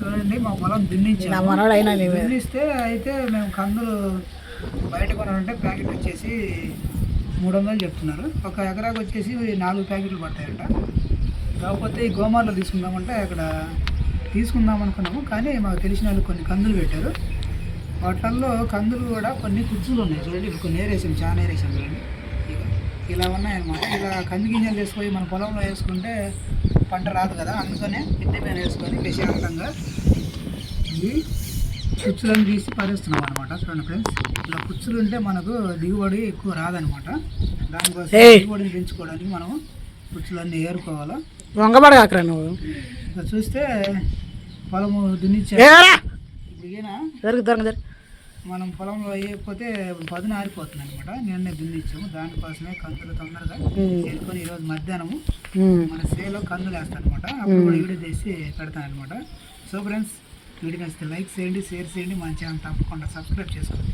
చూడండి మా పొలం దున్నించాము నీవే దున్నిస్తే అయితే మేము కందులు బయట కొనాలంటే ప్యాకెట్ వచ్చేసి మూడు వందలు చెప్తున్నారు. ఒక ఎకరాకు వచ్చేసి నాలుగు ప్యాకెట్లు పడతాయంట. కాకపోతే ఈ గోమార్లో తీసుకుందామంటే అక్కడ తీసుకుందాం అనుకున్నాము. కానీ మాకు తెలిసిన వాళ్ళు కొన్ని కందులు పెట్టారు. వాటిల్లో కందులు కూడా కొన్ని కుచ్చులు ఉన్నాయి. చూడండి ఇప్పుడు కొన్ని ఏరేసాం చాలా ఏరేసాం చూడండి. ఇలా ఉన్నాయన్నమాట. ఇలా కంది గింజలు తీసుకొని మన పొలంలో వేసుకుంటే పంట రాదు కదా. అందుకనే మిద్దె మీద వేసుకొని ప్రశాంతంగా ఈ కుచ్చులను తీసి పారేస్తున్నాం అనమాట చూడండి ఫ్రెండ్స్. ఇలా కుచ్చులు ఉంటే మనకు దిగుబడి ఎక్కువ రాదనమాట దానికోసం. దిగుబడిని పెంచుకోవడానికి మనం కుచ్చులన్నీ ఏరుకోవాలా? వంగబడగాకరా నువ్వు. చూస్తే పొలము దున్నిచ్చా ఇప్పుడు మనం పొలంలో వేయకపోతే పదును ఆరిపోతుంది అనమాట నిన్నే దున్నిచ్చాము దానికోసమే కందులు తొందరగా వేసుకొని ఈరోజు మధ్యాహ్నము మన సేలో కందులు వేస్తాను అనమాట అప్పుడు కూడా వీడియో చేసి పెడతాను అనమాట సో ఫ్రెండ్స్ వీడియో నచ్చితే లైక్ చేయండి షేర్ చేయండి. మన ఛానల్ తప్పకుండా సబ్స్క్రైబ్ చేసుకోండి.